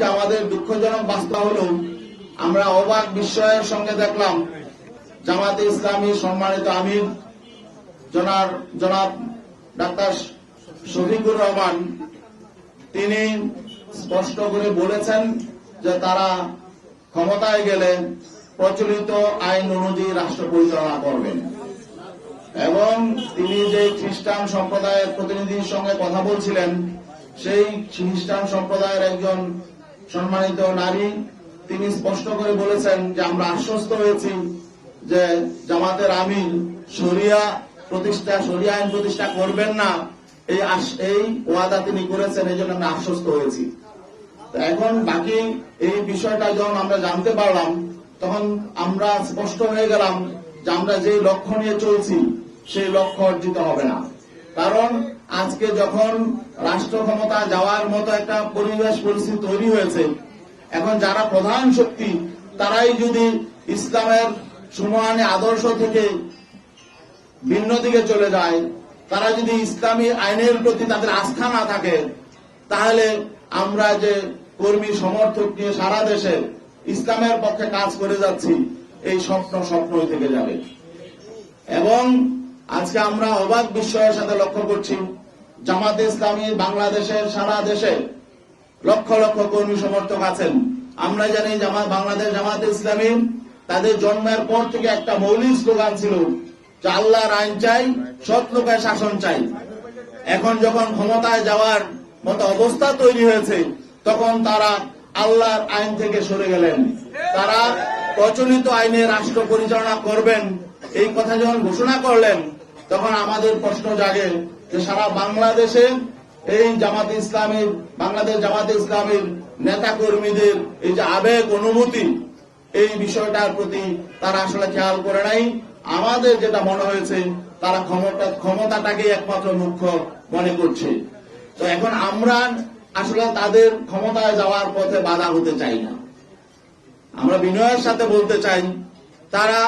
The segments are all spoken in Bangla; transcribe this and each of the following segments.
আজকে আমাদের দুঃখজনক বাস্তব হলো, আমরা অবাক বিস্ময়ের সঙ্গে দেখলাম জামাতে ইসলামী সম্মানিত আমির জনার, জনাব ডাক্তার শফিকুর রহমান, তিনি স্পষ্ট করে বলেছেন যে তারা ক্ষমতায় গেলে প্রচলিত আইন অনুযায়ী রাষ্ট্র পরিচালনা করবেন। এবং তিনি যে খ্রিস্টান সম্প্রদায়ের প্রতিনিধির সঙ্গে কথা বলছিলেন, সেই খ্রিস্টান সম্প্রদায়ের একজন সম্মানিত নারী, তিনি স্পষ্ট করে বলেছেন যে আমরা আশ্বস্ত হয়েছি যে জামাতের আমির শরিয়া প্রতিষ্ঠা, শরিয়া আইন প্রতিষ্ঠা করবেন না। এই এই ওয়াদা তিনি করেছেন, এই জন্য আমরা আশ্বস্ত হয়েছি। এখন বাকি এই বিষয়টা যখন আমরা জানতে পারলাম, তখন আমরা স্পষ্ট হয়ে গেলাম যে আমরা যে লক্ষ্য নিয়ে চলছি, সেই লক্ষ্য অর্জিত হবে না। কারণ আজকে যখন রাষ্ট্র ক্ষমতা যাওয়ার মতো একটা পরিবেশ পরিস্থিতি তৈরি হয়েছে, এখন যারা প্রধান শক্তি, তারাই যদি ইসলামের সুমহানি আদর্শ থেকে ভিন্ন দিকে চলে যায়, তারা যদি ইসলামী আইনের প্রতি তাদের আস্থা না থাকে, তাহলে আমরা যে কর্মী সমর্থক নিয়ে সারা দেশে ইসলামের পক্ষে কাজ করে যাচ্ছি, এই স্বপ্ন স্বপ্নই থেকে যাবে। এবং আজকে আমরা অবাক বিস্ময়ের সাথে লক্ষ্য করছি, জামাতে ইসলামী বাংলাদেশের সারা দেশে লক্ষ লক্ষ কর্মী সমর্থক আছেন। আমরা জানি জামাত, বাংলাদেশ জামাতে ইসলামী তাদের জন্মের পর থেকে একটা মৌলিক স্লোগান ছিল যে আল্লাহর আইন চাই সৎ লোকের শাসন চাই। এখন যখন ক্ষমতায় যাওয়ার মতো অবস্থা তৈরি হয়েছে, তখন তারা আল্লাহর আইন থেকে সরে গেলেন। তারা প্রচলিত আইনে রাষ্ট্র পরিচালনা করবেন, এই কথা যখন ঘোষণা করলেন তখন আমাদের প্রশ্ন জাগে যে সারা বাংলাদেশে এই জামাতে ইসলামের, বাংলাদেশ জামাতে ইসলামের নেতা কর্মীদের এই যে আবেগ, অনুভূতি, এই বিষয়টার প্রতি তারা আসলে খেয়াল করে নাই। আমাদের যেটা মনে হয়েছে, তারা ক্ষমতা, ক্ষমতাটাকে একমাত্র মুখ্য মনে করছে। তো এখন আমরা আসলে তাদের ক্ষমতায় যাওয়ার পথে বাধা হতে চাই না। আমরা বিনয়ের সাথে বলতে চাই, তারা,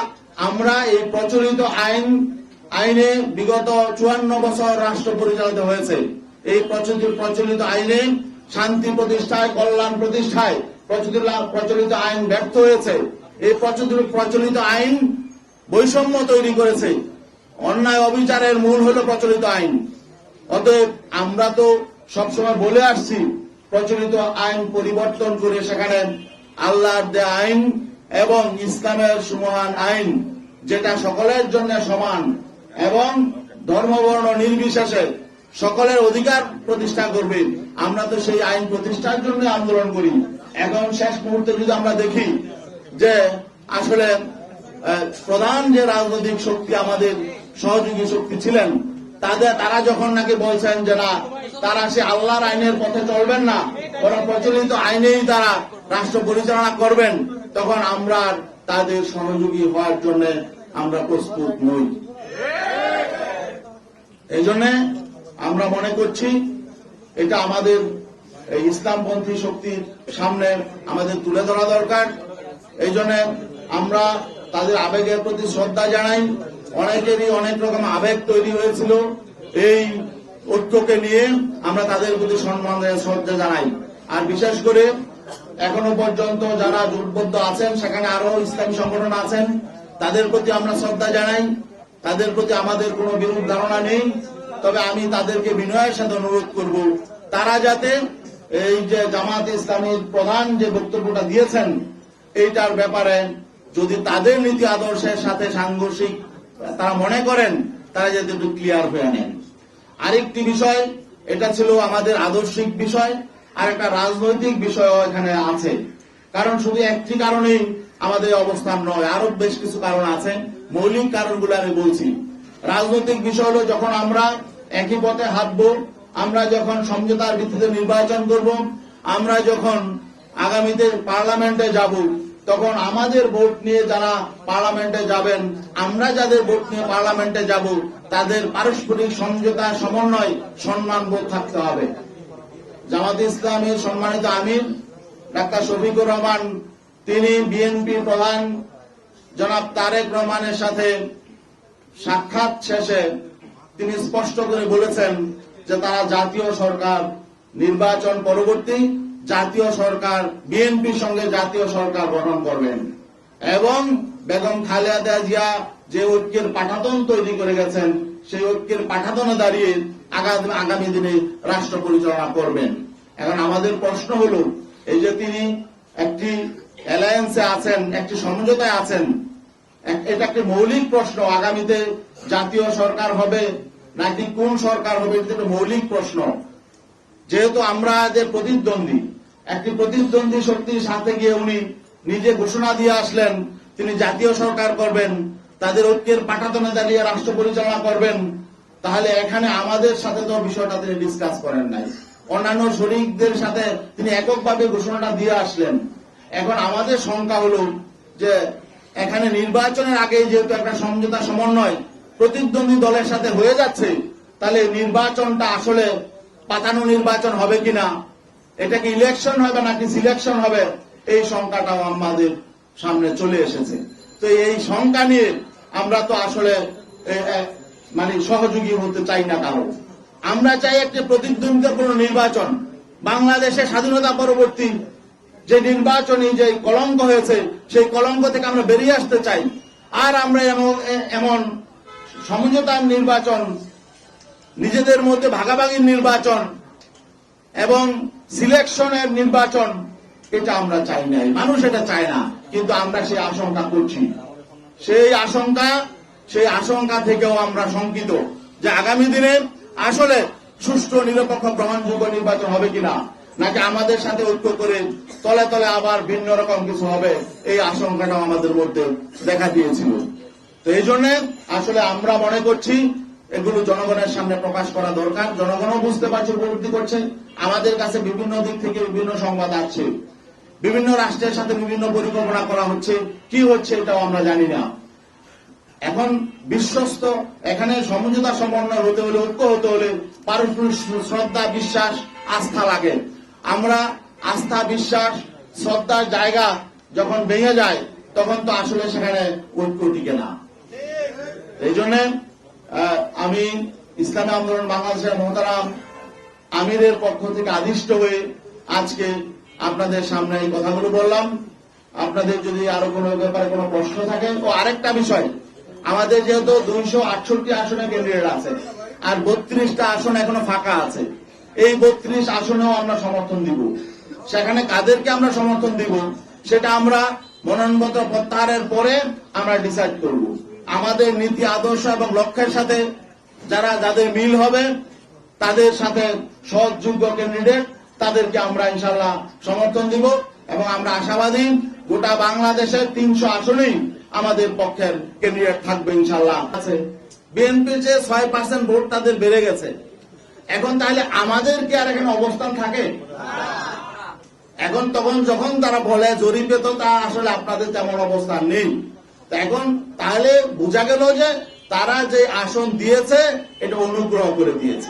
আমরা এই প্রচলিত আইন আইনে বিগত চুয়ান্ন বছর রাষ্ট্র পরিচালিত হয়েছে। এই প্রচলিত প্রচলিত আইনে শান্তি প্রতিষ্ঠায়, কল্যাণ প্রতিষ্ঠায় প্রচলিত আইন ব্যর্থ হয়েছে। এই প্রচলিত আইন বৈষম্য তৈরি করেছে। অন্যায় অবিচারের মূল হল প্রচলিত আইন। অতএব আমরা তো সবসময় বলে আসছি, প্রচলিত আইন পরিবর্তন করে সেখানে আল্লাহর দে আইন এবং ইসলামের সুমহান আইন, যেটা সকলের জন্য সমান। এবং ধর্মবর্ণ নির্বিশেষে সকলের অধিকার প্রতিষ্ঠা করবে আমরা তো সেই আইন প্রতিষ্ঠার জন্য আন্দোলন করি। এখন শেষ মুহূর্তে যদি আমরা দেখি যে আসলে প্রধান যে রাজনৈতিক শক্তি আমাদের সহযোগী শক্তি ছিলেন, তাদের, তারা যখন নাকি বলছেন যে না, তারা সে আল্লাহর আইনের পথে চলবেন না, বরং প্রচলিত আইনেই তারা রাষ্ট্র পরিচালনা করবেন, তখন আমরা তাদের সহযোগী হওয়ার জন্য আমরা প্রস্তুত নই। এই জন্য আমরা মনে করছি এটা আমাদের ইসলামপন্থী শক্তির সামনে আমাদের তুলে ধরা দরকার। এই জন্য আমরা তাদের আবেগের প্রতি শ্রদ্ধা জানাই। অনেকেরই অনেক রকম আবেগ তৈরি হয়েছিল। এই ঐক্যকে নিয়ে আমরা তাদের প্রতি সম্মান শ্রদ্ধা জানাই। আর বিশেষ করে এখনও পর্যন্ত যারা জোটবদ্ধ আছেন, সেখানে আরও ইসলামী সংগঠন আছেন, তাদের প্রতি আমরা শ্রদ্ধা জানাই। তাদের প্রতি আমাদের কোনো বিরূপ ধারণা নেই, তবে আমি তাদেরকে বিনয়ের সাথে অনুরোধ করব। তারা যাতে এই যে জামাত ইসলামীর প্রধান যে বক্তব্যটা দিয়েছেন, এইটার ব্যাপারে যদি তাদের নীতি আদর্শের সাথে সাংঘর্ষিক তারা মনে করেন, তারা যাতে একটু ক্লিয়ার হয়ে নেন। আরেকটি বিষয়, এটা ছিল আমাদের আদর্শিক বিষয়, আর একটা রাজনৈতিক বিষয় এখানে আছে। কারণ শুধু একটি কারণেই আমাদের অবস্থান নয় আরও বেশ কিছু কারণ আছে। মৌলিক কারণগুলো আমি বলছি। রাজনৈতিক বিষয় হলো যখন আমরা একই পথে হাঁটবো, আমরা যখন সমঝোতার ভিত্তিতে নির্বাচন করব, আমরা যখন আগামীতে পার্লামেন্টে যাব, তখন আমাদের ভোট নিয়ে যারা পার্লামেন্টে যাবেন, আমরা যাদের ভোট নিয়ে পার্লামেন্টে যাব, তাদের পারস্পরিক সমঝোতা সমন্বয় সম্মান বোধ থাকতে হবে। জামাত ইসলামের সম্মানিত আমির ডাক্তার শফিকুর রহমান, তিনি বিএনপি প্রধান জনাব তারেক রহমানের সাথে সাক্ষাৎ শেষে তিনি স্পষ্ট করে বলেছেন যে তারা জাতীয় সরকার, নির্বাচন পরবর্তী জাতীয় সরকার, বিএনপির সঙ্গে জাতীয় সরকার গঠন করবেন। এবং বেগম খালেদা জিয়া যে ঐক্যের পাঠাতন তৈরি করে গেছেন, সেই ঐক্যের পাঠাতনে দাঁড়িয়ে আগামী দিনে রাষ্ট্র পরিচালনা করবেন। এখন আমাদের প্রশ্ন হলো, এই যে তিনি একটি অ্যালায়েন্সে আছেন, একটি সমঝোতায় আছেন। এটা একটি মৌলিক প্রশ্ন, আগামীতে জাতীয় সরকার হবে নাকি কোন সরকার হবে, এটা একটা মৌলিক প্রশ্ন। যেহেতু আমরা যে প্রতিদ্বন্দ্বী, একটি প্রতিদ্বন্দ্বী শক্তির সাথে গিয়ে উনি নিজে ঘোষণা দিয়ে আসলেন, তিনি জাতীয় সরকার করবেন, তাদের ঐক্যের পাঠাতনে দাঁড়িয়ে রাষ্ট্র পরিচালনা করবেন, তাহলে এখানে আমাদের সাথে তো বিষয়টা তিনি ডিসকাস করেন নাই। অন্যান্য শরিকদের সাথে তিনি এককভাবে ঘোষণাটা দিয়ে আসলেন। এখন আমাদের শঙ্কা হলো যে এখানে নির্বাচনের আগে যেহেতু একটা সমঝোতা সমন্বয় প্রতিদ্বন্দ্বী দলের সাথে হয়ে যাচ্ছে, তাহলে নির্বাচনটা আসলে পাতানো নির্বাচন হবে কিনা, এটা কি ইলেকশন হবে নাকি সিলেকশন হবে, এই শঙ্কাটাও আমাদের সামনে চলে এসেছে। তো এই শঙ্কা নিয়ে আমরা তো আসলে মানে সহযোগী হতে চাই না কারও। আমরা চাই একটি প্রতিদ্বন্দ্বিতাপূর্ণ নির্বাচন। বাংলাদেশের স্বাধীনতা পরবর্তী যে নির্বাচনী যে কলঙ্ক হয়েছে, সেই কলঙ্ক থেকে আমরা বেরিয়ে আসতে চাই। আর আমরা এমন সমঝোতার নির্বাচন, নিজেদের মধ্যে ভাগাভাগির নির্বাচন এবং সিলেকশনের নির্বাচন, এটা আমরা চাই নাই। মানুষ এটা চায় না, কিন্তু আমরা সেই আশঙ্কা করছি। সেই আশঙ্কা সেই আশঙ্কা থেকেও আমরা শঙ্কিত যে আগামী দিনে আসলে সুষ্ঠু, নিরপেক্ষ, গ্রহণযোগ্য নির্বাচন হবে কিনা। নাকি আমাদের সাথে ঐক্য করে তলে তলে আবার ভিন্ন রকম কিছু হবে? এই আশঙ্কাটাও আমাদের মধ্যে দেখা দিয়েছিল। তো এই জন্য আসলে আমরা মনে করছি এগুলো জনগণের সামনে প্রকাশ করা দরকার। জনগণও বুঝতে পারছে উপলব্ধি করছে। আমাদের কাছে বিভিন্ন দিক থেকে বিভিন্ন সংবাদ আসছে। বিভিন্ন রাষ্ট্রের সাথে বিভিন্ন পরিকল্পনা করা হচ্ছে। কি হচ্ছে এটাও আমরা জানি না। এখন বিশ্বস্ত, এখানে সমঝোতা সমন্বয় হতে হলে, ঐক্য হতে হলে পারস্পরিক শ্রদ্ধা, বিশ্বাস, আস্থা লাগে। আমরা আস্থা, বিশ্বাস, শ্রদ্ধার জায়গা যখন ভেঙে যায়, তখন তো আসলে সেখানে ঐক্য টিকে না। এই জন্য আমি ইসলামী আন্দোলন বাংলাদেশের মহতারাম আমিরের পক্ষ থেকে আদিষ্ট হয়ে আজকে আপনাদের সামনে এই কথাগুলো বললাম। আপনাদের যদি আরও কোনো ব্যাপারে কোনো প্রশ্ন থাকে, ও আরেকটা বিষয়, আমাদের যেহেতু দুইশো আটষট্টি আসনে ক্যান্ডিডেট আছে আর বত্রিশটা আসন এখনও ফাঁকা আছে এই বত্রিশ আসনেও আমরা সমর্থন দিব। সেখানে কাদেরকে আমরা সমর্থন দিব, সেটা আমরা মনোনয়নপত্র প্রত্যাহারের পরে আমরা ডিসাইড করব। আমাদের নীতি আদর্শ এবং লক্ষ্যের সাথে যারা, যাদের মিল হবে, তাদের সাথে সহযোগ্য ক্যান্ডিডেট তাদেরকে আমরা ইনশাল্লাহ সমর্থন দিব এবং আমরা আশাবাদী গোটা বাংলাদেশের তিনশো আসনেই আমাদের পক্ষের ক্যান্ডিডেট থাকবে ইনশাল্লাহ আছে। বিএনপির যে ছয় পার্সেন্ট ভোট তাদের বেড়ে গেছে। এখন তাহলে আমাদের কি আর এখানে অবস্থান থাকে? এখন তখন যখন তারা বলে জরিপে তো তা আসলে আপনাদের তেমন অবস্থান নেই। এখন তাহলে বোঝা গেল যে তারা যে আসন দিয়েছে, এটা অনুগ্রহ করে দিয়েছে।